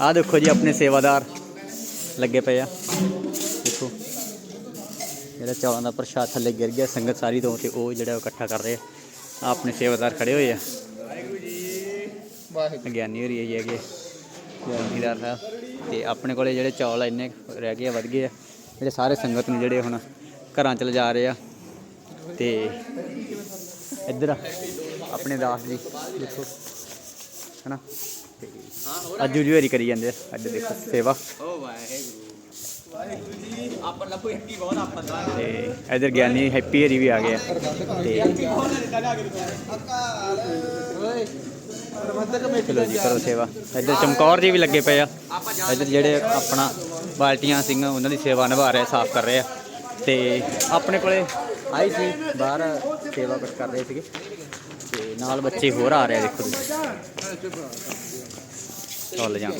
ਆਹ ਦੇਖੋ ਜੀ ਆਪਣੇ ਸੇਵਾਦਾਰ ਲੱਗੇ ਪਏ ਆ। ਦੇਖੋ ਜਿਹੜਾ ਚੌਲਾਂ ਦਾ ਪ੍ਰਸ਼ਾਦ ਥੱਲੇ ਗਿਰ ਗਿਆ ਸੰਗਤ ਸਾਰੀ ਤੋਂ ਤੇ ਉਹ ਜਿਹੜਾ ਇਕੱਠਾ ਕਰ ਰਹੇ ਆ। ਆਪਣੇ ਸੇਵਾਦਾਰ ਖੜੇ ਹੋਏ ਆ। ਗਿਆਨੀ ਹੋਰੀ ਜੀ ਹੈਗੇ ਗਿਆਨੀਦਾਰ ਸਾਹਿਬ। ਤੇ ਆਪਣੇ ਕੋਲੇ ਜਿਹੜੇ ਚੌਲ ਆ ਇੰਨੇ ਰਹਿ ਗਏ ਆ ਵਧ ਗਏ ਆ। ਜਿਹੜੇ ਸਾਰੇ ਸੰਗਤ ਨੂੰ ਜਿਹੜੇ ਹੁਣ ਘਰਾਂ ਚ ਲਿਜਾ ਰਹੇ ਆ। ਤੇ ਇੱਧਰ ਆ ਆਪਣੇ ਦਾਸ ਜੀ ਦੇਖੋ। ਹਨਾ? ਅੱਜ ਜੀ ਕਰੀ ਜਾਂਦੇ ਆ। ਅੱਜ ਦੇਖੋ, ਸੇਵਾ। ਓ ਵਾਹਿਗੁਰੂ ਵਾਹਿਗੁਰੂ ਜੀ ਆਪਾਂ ਲੱਭੋ ਇੱਕ ਬਹੁਤ ਆਪਾਂ ਦਾ ਤੇ ਇੱਧਰ ਗਿਆਨੀ ਹੈਪੀ ਹਰੀ ਵੀ ਆ ਗਏ ਤੇ ਚਲੋ ਜੀ, ਕਰੋ ਸੇਵਾ। ਇੱਧਰ ਚਮਕੌਰ ਜੀ ਵੀ ਲੱਗੇ ਪਏ ਆ। ਇੱਧਰ ਜਿਹੜੇ ਆਪਣਾ ਬਾਲਟੀਆਂ ਸਿੰਘ, ਉਹਨਾਂ ਦੀ ਸੇਵਾ ਨਿਭਾ ਰਹੇ, ਸਾਫ਼ ਕਰ ਰਹੇ ਆ। ਤੇ ਆਪਣੇ ਕੋਲੇ ਆਈ ਸੀ, ਬਾਹਰ ਸੇਵਾ ਕਰ ਰਹੇ ਸੀਗੇ। ਤੇ ਨਾਲ ਬੱਚੇ ਹੋਰ ਆ ਰਹੇ ਆ, ਦੇਖੋ ਤੁਸੀਂ। ਚੱਲ ਜਾਣ